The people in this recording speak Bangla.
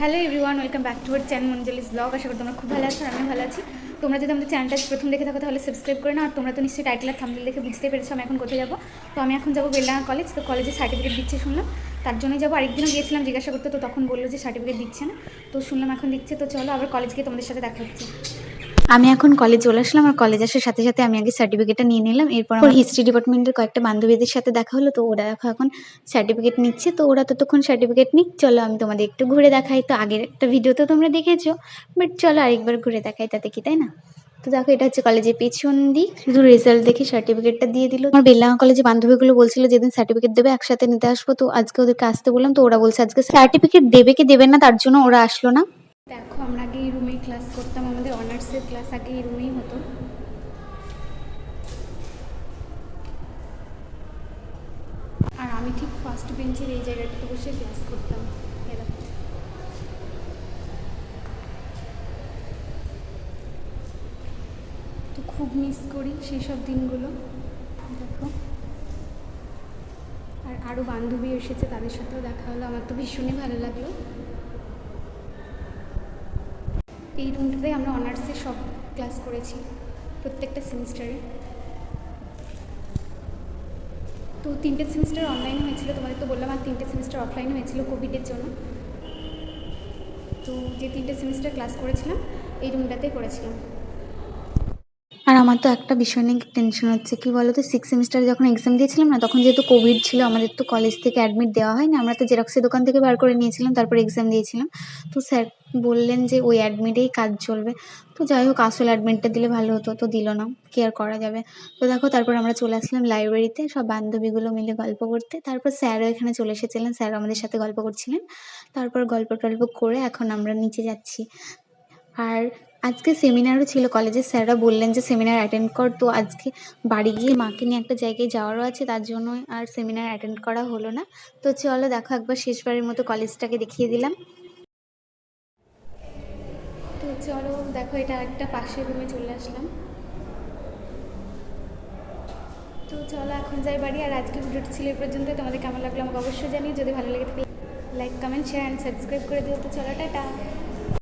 Hello everyone, welcome back to our channel মঞ্জলিস blog. আশা করি তোমরা খুব ভালো আছো আমি ভালো আছি। তোমরা যদি আমাদের চ্যানেলটা প্রথম দেখে থাকো তাহলে সাবস্ক্রাইব করে না আর তোমরা তো নিশ্চয়ই টাইটেল আর থামলে দেখে বুঝতে পেরেছ আমি এখন কোথায় যাব। তো আমি এখন যাব বেলডাঙ্গা কলেজ তো কলেজে সার্টিফিকেট দিচ্ছে শুনলাম। তার জন্যই যাব। আরেকদিনও গিয়েছিলাম জিজ্ঞাসা করতে, তো তখন বলল যে সার্টিফিকেট দিচ্ছে না। তো শুনলাম এখন দিচ্ছে, তো চলো আবার কলেজ গিয়ে তোমাদের সাথে দেখা হচ্ছে। আমি এখন কলেজ চলে আসলাম আর কলেজ আসার সাথে সাথে আমি আগে সার্টিফিকেটটা নিয়ে নিলাম। এরপর আমার হিস্ট্রি ডিপার্টমেন্টের কয়েকটা বান্ধবীদের সাথে দেখা হলো, তো ওরা এখন সার্টিফিকেট নিচ্ছে, তো ওরা ততক্ষণ সার্টিফিকেট নিক। চলো আমি তোমাদের একটু ঘুরে দেখাই। তো আগের একটা ভিডিও তো তোমরা দেখেছ বাট চলো আরেকবার ঘুরে দেখাই তাতে কি, তাই না? তো দেখো, এটা হচ্ছে কলেজের পেছন দিক। শুধু রেজাল্ট দেখে সার্টিফিকেটটা দিয়ে দিল। আমার বেলডাঙ্গা কলেজে বান্ধবীগুলো বলছিল যেদিন সার্টিফিকেট দেবে, একসাথে নিতে আসব। তো আজকে ওদেরকে আসতে বললাম, তো ওরা বলছে, আজকে সার্টিফিকেট দেবে কি দেবে না, তার জন্য ওরা আসলো না দেখো আমরা আগে এই রুমেই ক্লাস করতাম, আমাদের অনার্সের ক্লাস আগে এই রুমেই হতো। আর আমি ঠিক ফার্স্ট বেঞ্চের এই জায়গাটাতে বসে ক্লাস করতাম। দেখো। তো খুব মিস করি সেই সব দিনগুলো। দেখো। আর আরও বান্ধবী এসেছে, তাদের সাথেও দেখা হলো। আমার তো ভীষণই ভালো লাগল। এই রুমটাতে আমরা অনার্সে সব ক্লাস করেছি, প্রত্যেকটা সেমিস্টারে। তো তিনটে সেমিস্টার অনলাইনে হয়েছিল, তোমাদের তো বললাম, আর তিনটে সেমিস্টার অফলাইনে হয়েছিল কোভিডের জন্য। তো যে তিনটে সেমিস্টার ক্লাস করেছিলাম, এই রুমটাতেই করেছিলাম। আর আমার তো একটা বিষয় নিয়ে টেনশন হচ্ছে, কি বলতো? সিক্স সেমিস্টারে যখন এক্সাম দিয়েছিলাম না, তখন যেহেতু কোভিড ছিল, আমাদের তো কলেজ থেকে অ্যাডমিট দেওয়া হয় না আমরা তো জেরক্সের দোকান থেকে বার করে নিয়েছিলাম, তারপর এক্সাম দিয়েছিলাম। তো স্যার বললেন যে ওই অ্যাডমিটেই কাজ চলবে। তো যাই হোক, আসল অ্যাডমিটটা দিলে ভালো হতো, তো দিল না। কি আর করা যাবে? তো দেখো, তারপর আমরা চলে আসলাম লাইব্রেরিতে সব বান্ধবীগুলো মিলে গল্প করতে। তারপর স্যারও এখানে চলে এসেছিলেন, স্যার আমাদের সাথে গল্প করছিলেন। তারপর গল্প টল্প করে এখন আমরা নিচে যাচ্ছি। আর আজকে সেমিনারও ছিল কলেজের স্যাররা বললেন যে সেমিনার অ্যাটেন্ড কর, তো আজকে বাড়ি গিয়ে মাকে নিয়ে একটা জায়গায় যাওয়ারও আছে, তার জন্য আর সেমিনার অ্যাটেন্ড করা হলো না। তো চলো, দেখো, একবার শেষবারের মতো কলেজটাকে দেখিয়ে দিলাম। চলো, দেখো এটা একটা পাশের রুমে চলে আসলাম। তো চলো, এখন যাই বাড়ি, আর আজকে ভিডিওটি ছিল পর্যন্ত। তোমাদের কেমন লাগল আমাকে অবশ্যই জানিয়ে যদি ভালো লেগে থাকে like comment share and subscribe করে দিও। তো চলো, টাটা।